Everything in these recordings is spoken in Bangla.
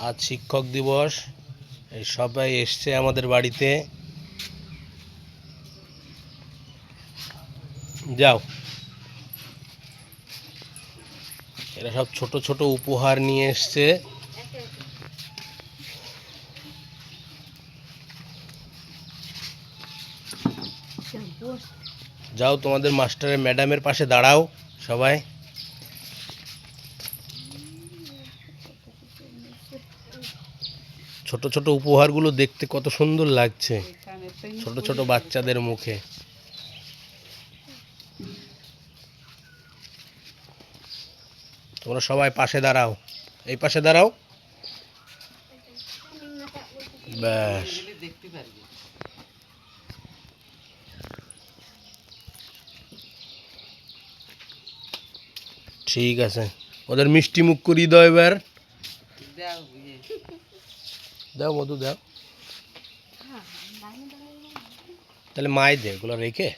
আজ শিক্ষক দিবস, এই সবাই এসছে আমাদের বাড়িতে। যাও। এরা সব ছোট ছোট উপহার নিয়ে এসছে। যাও তোমাদের মাস্টারের ম্যাডামের পাশে দাঁড়াও সবাই। ছোট ছোট উপহারগুলো দেখতে কত সুন্দর লাগছে। ছোট ছোট বাচ্চাদের মুখে। তোমরা সবাই পাশে দাঁড়াও। এই পাশে দাঁড়াও। ব্যাস। ঠিক আছে। ওদের মিষ্টি মুখ করিয়ে দাও এবার। দাও, মধু দাও। তাহলে মাই দে, এগুলো রেখে।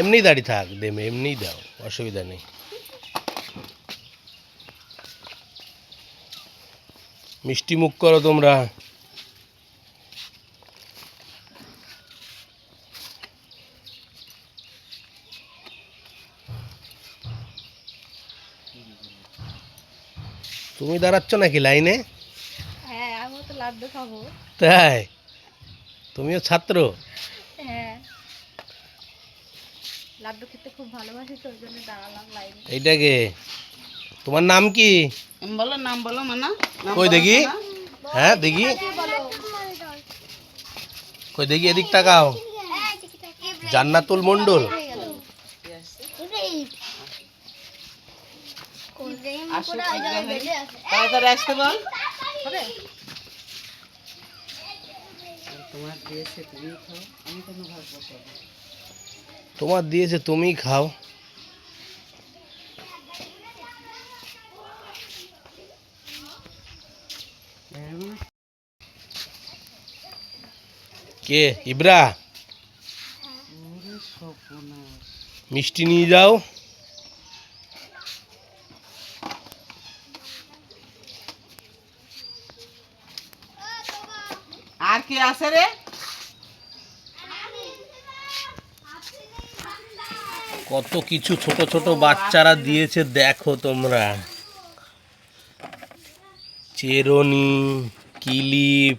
এমনি দাঁড়িয়ে থাক দেমে এমনি দাও, অসুবিধা নেই। মিষ্টি মুখ করো তোমরা। তুমি দাঁড়াচ্ছ নাকি লাইনে? হ্যাঁ আমিও তো লাড্ডু খাব। তাই? তুমিও ছাত্র? হ্যাঁ। লাড্ডু খেতে খুব ভালোবাসি তো ওই জন্য দাঁড়ালাম লাইনে। এইটাকে তোমার নাম কি? বলো নাম বলো মানা। কই দেখি? হ্যাঁ দেখি। কই দেখি এদিক তাকাও। জান্নাতুল মন্ডল আসো পূজা তাড়াতাড়ি আসতে বল। তোমার দিয়েছে তুমি খাও আমি কোনো ভাগ বসাবো তোমার দিয়েছে তুমি খাও। কে? ইব্রা? মিষ্টি নিয়ে যাও। আর কি আছে রে? কত কিছু ছোট ছোট বাচ্চারা দিয়েছে, দেখো তোমরা। চেরনি, কিলিপ,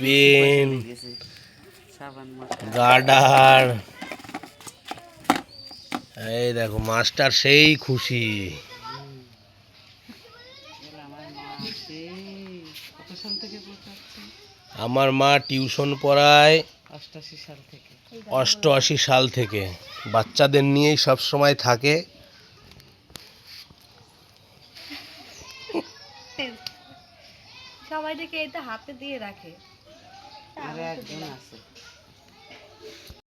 পেন গার্ডার এই দেখো, মাস্টার সেই খুশি এবার আমার মা সেই কত সাল থেকে পড়াচ্ছে আমার মা টিউশন পড়ায় অষ্টআশি সাল থেকে। অষ্টআশি সাল থেকে। বাচ্চাদের নিয়েই সব সময় থাকে। সবাই দেখে এটা হাতে দিয়ে রাখে। আর একজন আছে।